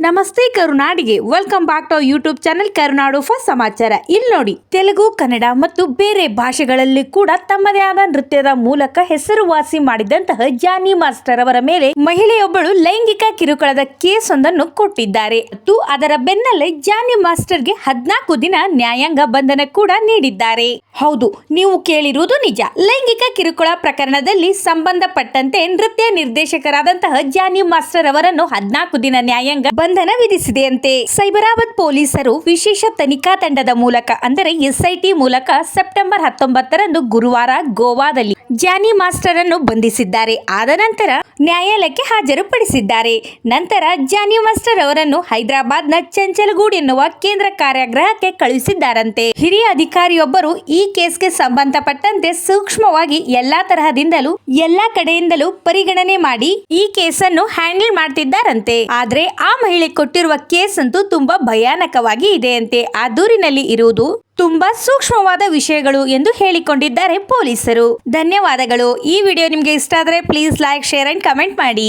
ನಮಸ್ತೆ ಕರುನಾಡಿಗೆ. Welcome back to YouTube channel Karunadu first ಸಮಾಚಾರ. ಇಲ್ಲಿ ನೋಡಿ, ತೆಲುಗು, ಕನ್ನಡ ಮತ್ತು ಬೇರೆ ಭಾಷೆಗಳಲ್ಲಿ ಕೂಡ ತಮ್ಮದೇ ಆದ ನೃತ್ಯದ ಮೂಲಕ ಹೆಸರುವಾಸಿ ಮಾಡಿದಂತಹ ಜಾನಿ ಮಾಸ್ಟರ್ ಅವರ ಮೇಲೆ ಮಹಿಳೆಯೊಬ್ಬಳು ಲೈಂಗಿಕ ಕಿರುಕುಳದ ಕೇಸ್ ಒಂದನ್ನು ಕೊಟ್ಟಿದ್ದಾರೆ. ಮತ್ತು ಅದರ ಬೆನ್ನಲ್ಲೇ ಜಾನಿ ಮಾಸ್ಟರ್ಗೆ ಹದಿನಾಲ್ಕು ದಿನ ನ್ಯಾಯಾಂಗ ಬಂಧನ ಕೂಡ ನೀಡಿದ್ದಾರೆ. ಹೌದು, ನೀವು ಕೇಳಿರುವುದು ನಿಜ. ಲೈಂಗಿಕ ಕಿರುಕುಳ ಪ್ರಕರಣದಲ್ಲಿ ಸಂಬಂಧಪಟ್ಟಂತೆ ನೃತ್ಯ ನಿರ್ದೇಶಕರಾದಂತಹ ಜಾನಿ ಮಾಸ್ಟರ್ ಅವರನ್ನು ಹದಿನಾಲ್ಕು ದಿನ ನ್ಯಾಯಾಂಗ ಬಂಧನ ವಿಧಿಸಿದೆಯಂತೆ. ಸೈಬರಾಬಾದ್ ಪೊಲೀಸರು ವಿಶೇಷ ತನಿಖಾ ತಂಡದ ಮೂಲಕ, ಅಂದರೆ ಎಸ್ಐಟಿ ಮೂಲಕ, ಸೆಪ್ಟೆಂಬರ್ ಹತ್ತೊಂಬತ್ತರಂದು ಗುರುವಾರ ಗೋವಾದಲ್ಲಿ ಜಾನಿ ಮಾಸ್ಟರ್ ಅನ್ನು ಬಂಧಿಸಿದ್ದಾರೆ. ಆದ ನಂತರ ನ್ಯಾಯಾಲಯಕ್ಕೆ ಹಾಜರುಪಡಿಸಿದ್ದಾರೆ. ನಂತರ ಜಾನಿ ಮಾಸ್ಟರ್ ಅವರನ್ನು ಹೈದರಾಬಾದ್ನ ಚಂಚಲಗೂಡ್ ಎನ್ನುವ ಕೇಂದ್ರ ಕಾರ್ಯಾಗ್ರಹಕ್ಕೆ ಕಳುಹಿಸಿದ್ದಾರಂತೆ. ಹಿರಿಯ ಅಧಿಕಾರಿಯೊಬ್ಬರು ಈ ಕೇಸ್ಗೆ ಸಂಬಂಧಪಟ್ಟಂತೆ ಸೂಕ್ಷ್ಮವಾಗಿ ಎಲ್ಲಾ ತರಹದಿಂದಲೂ, ಎಲ್ಲಾ ಕಡೆಯಿಂದಲೂ ಪರಿಗಣನೆ ಮಾಡಿ ಈ ಕೇಸನ್ನು ಹ್ಯಾಂಡಲ್ ಮಾಡ್ತಿದ್ದಾರಂತೆ. ಆದ್ರೆ ಆ ಮಹಿಳೆ ಕೊಟ್ಟಿರುವ ಕೇಸ್ ಅಂತೂ ತುಂಬಾ ಭಯಾನಕವಾಗಿ ಇದೆಯಂತೆ. ಆ ದೂರಿನಲ್ಲಿ ಇರುವುದು ತುಂಬಾ ಸೂಕ್ಷ್ಮವಾದ ವಿಷಯಗಳು ಎಂದು ಹೇಳಿಕೊಂಡಿದ್ದಾರೆ ಪೊಲೀಸರು. ಧನ್ಯವಾದಗಳು. ಈ ವಿಡಿಯೋ ನಿಮಗೆ ಇಷ್ಟ ಆದರೆ please like share and comment ಮಾಡಿ.